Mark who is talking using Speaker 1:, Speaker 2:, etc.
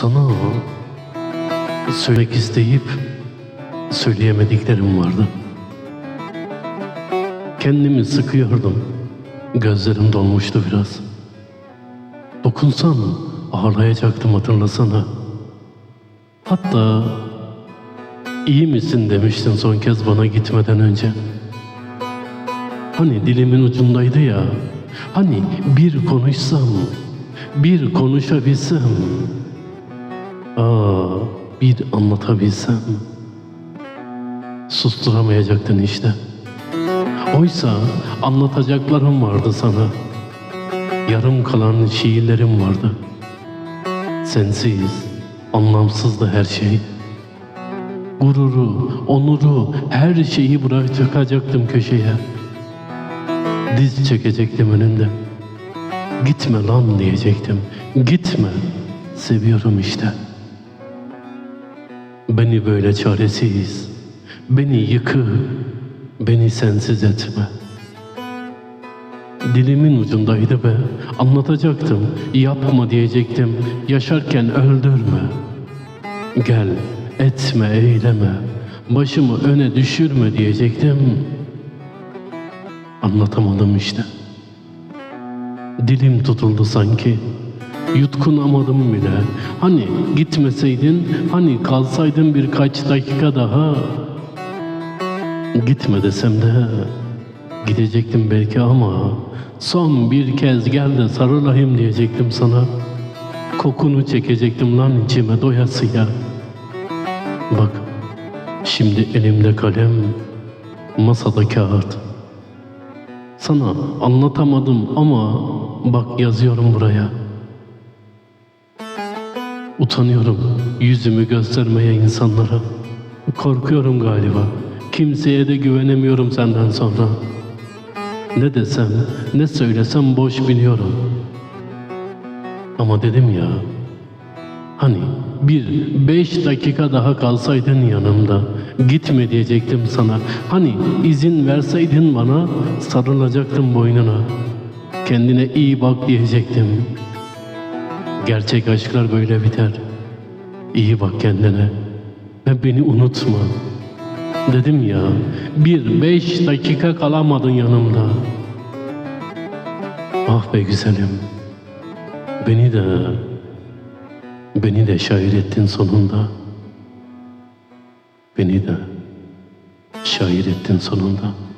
Speaker 1: Sana söylemek isteyip söyleyemediklerim vardı. Kendimi sıkıyordum. Gözlerim dolmuştu biraz. Dokunsam ağlayacaktım hatırlasana. Hatta iyi misin demiştin son kez bana gitmeden önce. Hani dilimin ucundaydı ya. Hani bir konuşsam, bir konuşabilsem. Aa, bir anlatabilsem. Susturamayacaktın işte. Oysa anlatacaklarım vardı sana. Yarım kalan şiirlerim vardı. Sensiz, anlamsızdı her şey. Gururu, onuru, her şeyi bırakacaktım köşeye. Diz çekecektim önünde. Gitme lan diyecektim. Gitme. Seviyorum işte. Beni böyle çaresiz, beni yıkı, beni sensiz etme. Dilimin ucundaydı be, anlatacaktım, yapma diyecektim, yaşarken öldürme. Gel, etme, eyleme, başımı öne düşürme diyecektim. Anlatamadım işte. Dilim tutuldu sanki. Yutkunamadım bile. Hani gitmeseydin, hani kalsaydın birkaç dakika daha. Gitme desem de gidecektim belki ama son bir kez gel de sarılayım diyecektim sana. Kokunu çekecektim lan içime doyasıya. Bak şimdi elimde kalem, masada kağıt. Sana anlatamadım ama bak yazıyorum buraya. Utanıyorum yüzümü göstermeye insanlara. Korkuyorum galiba. Kimseye de güvenemiyorum senden sonra. Ne desem, ne söylesem boş biliyorum. Ama dedim ya, hani bir beş dakika daha kalsaydın yanımda, gitme diyecektim sana. Hani izin verseydin bana, sarılacaktım boynuna. Kendine iyi bak diyecektim. Gerçek aşklar böyle biter. İyi bak kendine ve beni unutma. Dedim ya, bir beş dakika kalamadın yanımda. Ah be güzelim, beni de, beni de şair ettin sonunda. Beni de şair ettin sonunda.